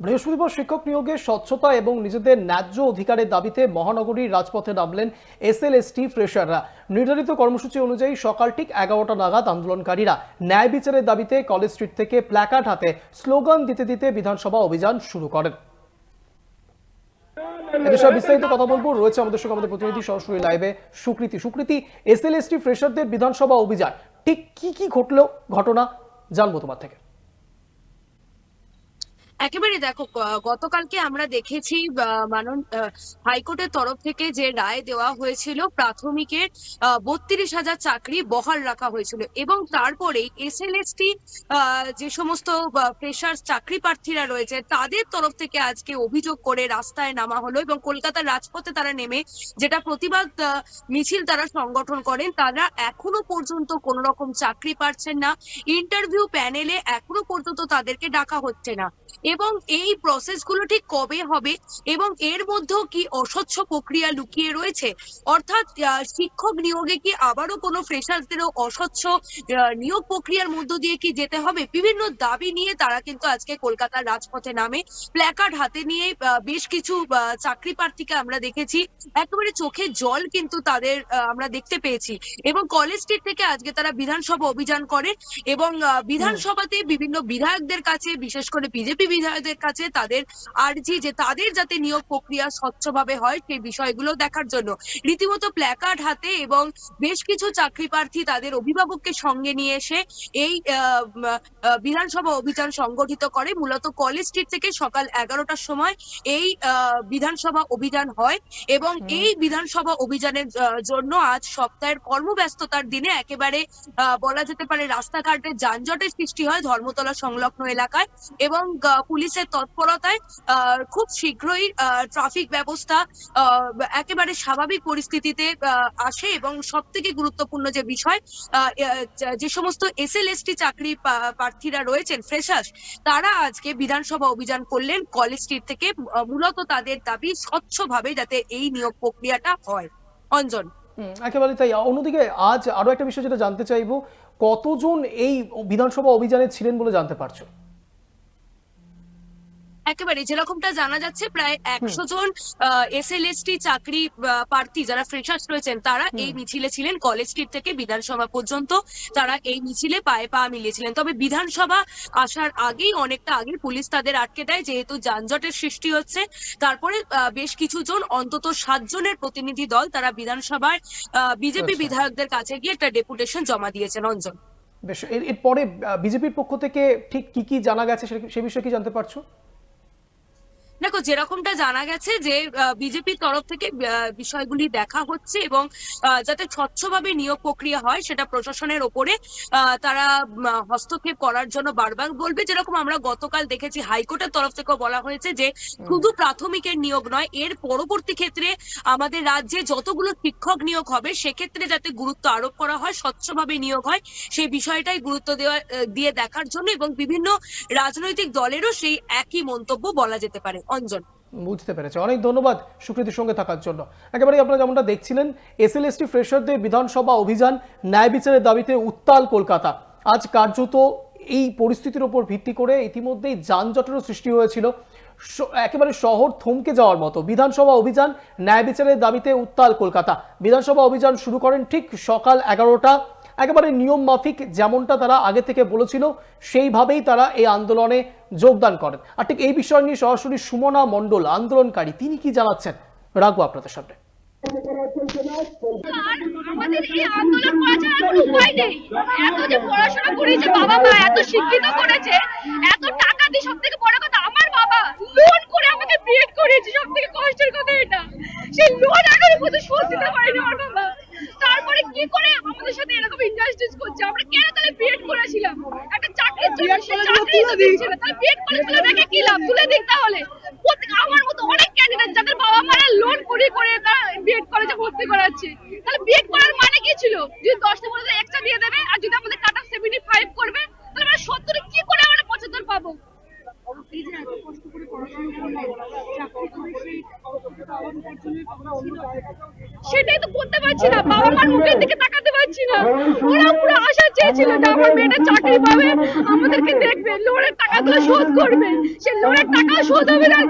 বৃহস্পতিবার শিক্ষক নিয়োগে স্বচ্ছতা এবং নিজেদের ন্যায্য অধিকারের দাবিতে মহানগরীর রাজপথে নামলেন এসএলএসটি ফ্রেশাররা। নির্ধারিত কর্মসূচি অনুযায়ী সকাল ঠিক এগারোটা নাগাদ আন্দোলনকারীরা ন্যায় বিচারের দাবিতে কলেজ স্ট্রিট থেকে প্ল্যাকার্ড হাতে স্লোগান দিতে দিতে বিধানসভা অভিযান শুরু করেন। এ বিষয়ে বিস্তারিত কথা বলব। রয়েছে আমাদের সঙ্গে আমাদের প্রতিনিধি সরাসরি লাইভে সুকৃতি। সুকৃতি, এসএলএসটি ফ্রেশারদের বিধানসভা অভিযান ঠিক কি কি ঘটলো ঘটনা জানব তোমার থেকে। একেবারে দেখো গতকালকে আমরা দেখেছি মানন হাইকোর্টের তরফ থেকে যে রায় দেওয়া হয়েছিল, প্রাথমিকের বত্রিশ হাজার চাকরি বহাল রাখা হয়েছিল এবং তারপরেই এসএলএসটি যে সমস্ত ফ্রেশার চাকরি প্রার্থীরা রয়েছে, তাদের তরফ থেকে আজকে অভিযোগ করে রাস্তায় নামা হলো এবং কলকাতার রাজপথে তারা নেমে যেটা প্রতিবাদ মিছিল তারা সংগঠন করেন, তারা এখনও পর্যন্ত কোনো রকম চাকরি পাচ্ছেন না, ইন্টারভিউ প্যানেলে এখনও পর্যন্ত তাদেরকে ডাকা হচ্ছে না। এবং এই প্রসেসগুলো ঠিক কবে হবে এবং এর মধ্যেও কি অস্বচ্ছ প্রক্রিয়া লুকিয়ে রয়েছে? অর্থাৎ শিক্ষক নিয়োগে কি আবারও কোনো ফ্রেশারদেরও অস্বচ্ছ নিয়োগ প্রক্রিয়ার মধ্য দিয়ে কি যেতে হবে? বিভিন্ন দাবি নিয়ে তারা কিন্তু আজকে কলকাতার রাজপথে নামে। প্ল্যাকার্ড হাতে নিয়ে বেশ কিছু চাকরি প্রার্থীকে আমরা দেখেছি। একেবারে চোখে জল কিন্তু তাদের আমরা দেখতে পেয়েছি। এবং কলেজ স্ট্রিট থেকে আজকে তারা বিধানসভা অভিযান করে এবং বিধানসভাতে বিভিন্ন বিধায়কদের কাছে, বিশেষ করে বিজেপি বিধায়কদের কাছে তাদের আর্জি যে তাদের যাতে নিয়োগ প্রক্রিয়া স্বচ্ছভাবে হয় সেই বিষয়গুলো দেখার জন্য। রীতিমতো প্ল্যাকার্ড হাতে এবং বেশ কিছু চাকরি প্রার্থী তাদের অভিভাবককে সঙ্গে নিয়ে এসে এই বিধানসভা অভিযান সংগঠিত করে। মূলত কলেজ স্ট্রিট থেকে সকাল এগারোটার সময় এই বিধানসভা অভিযান হয় এবং এই বিধানসভা অভিযানের জন্য আজ সপ্তাহের কর্মব্যস্ততার দিনে একেবারে আহ, বলা যেতে পারে রাস্তাঘাটে যানজটের সৃষ্টি হয় ধর্মতলা সংলগ্ন এলাকায় এবং পুলিশের তৎপরতায় খুব শীঘ্রই ট্রাফিক ব্যবস্থা একেবারে স্বাভাবিক পরিস্থিতিতে আসে এবং সব থেকে গুরুত্বপূর্ণ যে বিষয় যে সমস্ত এসএলএসটি চাকরি প্রার্থীরা রয়েছেন ফ্রেশার্স তারা আজকে বিধানসভা অভিযান করলেন কলেজ স্ট্রিট থেকে মূলত তাদের দাবি স্বচ্ছভাবে যাতে এই নিয়োগ প্রক্রিয়াটা হয়। অঞ্জন। একেবারে তাই। অন্যদিকে আজ আরও একটা বিষয় যেটা জানতে চাইব, কতজন এই বিধানসভা অভিযানে ছিলেন বলে জানতে পারছ? একেবারে যেরকমটা জানা যাচ্ছে প্রায় একশো জন এসএলএসটি চাকরি আহ, প্রার্থী যারা ফ্রেশার্স রয়েছেন তারা এই মিছিলে ছিলেন কলেজ স্ট্রিট থেকে বিধানসভা পর্যন্ত। তারা এই মিছিলে পায়ে পা মিলিয়েছিলেন। তবে বিধানসভা আসার আগেই অনেকটা আগে পুলিশ তাদের আটকে দেয় যেহেতু যানজটের সৃষ্টি হচ্ছে। তারপরে বেশ কিছু জন অন্তত সাতজনের প্রতিনিধি দল তারা বিধানসভায় বিজেপি আচ্ছা। বিধায়কদের কাছে গিয়ে একটা ডেপুটেশন জমা দিয়েছেন অঞ্জন। বেশ এরপরে বিজেপির পক্ষ থেকে ঠিক কি কি জানা গেছে সে বিষয়ে কি জানতে পারছ? দেখো যেরকমটা জানা গেছে যে বিজেপির তরফ থেকে বিষয়গুলি দেখা হচ্ছে এবং আহ, যাতে স্বচ্ছভাবে নিয়োগ প্রক্রিয়া হয় সেটা প্রশাসনের ওপরে আহ, তারা হস্তক্ষেপ করার জন্য বারবার বলবে। যেরকম আমরা গতকাল দেখেছি হাইকোর্টের তরফ থেকেও বলা হয়েছে যে শুধু প্রাথমিকের নিয়োগ নয় এর পরবর্তী ক্ষেত্রে আমাদের রাজ্যে যতগুলো শিক্ষক নিয়োগ হবে সেক্ষেত্রে যাতে গুরুত্ব আরোপ করা হয় স্বচ্ছভাবে নিয়োগ হয় সেই বিষয়টাই গুরুত্ব দেওয়া দিয়ে দেখার জন্য এবং বিভিন্ন রাজনৈতিক দলেরও সেই একই মন্তব্য বলা যেতে পারে। অঞ্জন। বুঝতে পেরেছি। অনেক ধন্যবাদ সুকৃতির সঙ্গে থাকার জন্য। একেবারে আপনারা যেমনটা দেখছিলেন, এসএলএসটি ফ্রেশারদের বিধানসভা অভিযান ন্যায় বিচারের দাবিতে উত্তাল কলকাতা। আজ কার্যত এই পরিস্থিতির উপর ভিত্তি করে ইতিমধ্যেই যানজটেরও সৃষ্টি হয়েছিল। একেবারে শহর থমকে যাওয়ার মতো বিধানসভা অভিযান ন্যায় বিচারের দাবিতে উত্তাল কলকাতা। বিধানসভা অভিযান শুরু করেন ঠিক সকাল এগারোটা। একেবারে নিয়ম মাফিক যেমনটা তারা আগে থেকে বলেছিল, সেইভাবেই তারা এই আন্দোলনে যোগদান করেন। আর ঠিক এই বিষয় নিয়ে সরাসরি সুমনা মণ্ডল, আন্দোলনকারী, তিনি কি জানাচ্ছেন? রাখব আপনাদের সামনে। আমাদের এই আন্দোলন করা কোনো উপায় নেই। এত যে পড়াশোনা করেছে বাবা মা, এত শিক্ষিত করেছে, এত টাকা দিয়ে সব থেকে বড় কথা আমার বাবা লোন করে আমাকে বিএড করেছে সব থেকে কষ্টের কথা এটা সেই লোন এখনও পর্যন্ত শোধ দিতে পারেনি আমার বাবা তারপরে কি করে আমাদের সাথে করছে। আমরা কেন তাহলে বিএড করেছিলাম? একটা চাকরির জন্য সেই চাকরি তো দিচ্ছে না। তাহলে বিএড করে তুলে দেখে কি লাভ? তুলে দিক তাহলে। আমার মতো অনেক ক্যান্ডিডেট যাদের বাবা মারা লোন করে করে তারা বিএড কলেজে ভর্তি করাচ্ছে। তাহলে বিএড করার মানে কি ছিল? যদি দশটা এক্সট্রা দিয়ে দেবে আর যদি আমাদের কাট অফ সেভেন্টি ফাইভ করবে তাহলে আমরা সত্তরে কি করে আমরা পঁচাত্তর পাবো? সেটাই তো করতে পারছি না। বাবা মার মুখের দিকে তাকাতে পারছি না ওরা পুরো আশা চেয়েছিল যে আমার মেয়েটা চাকরি পাবে, আমাদেরকে দেখবে লোনের টাকাগুলো শোধ করবে। সে লোনের টাকা শোধ হবে না।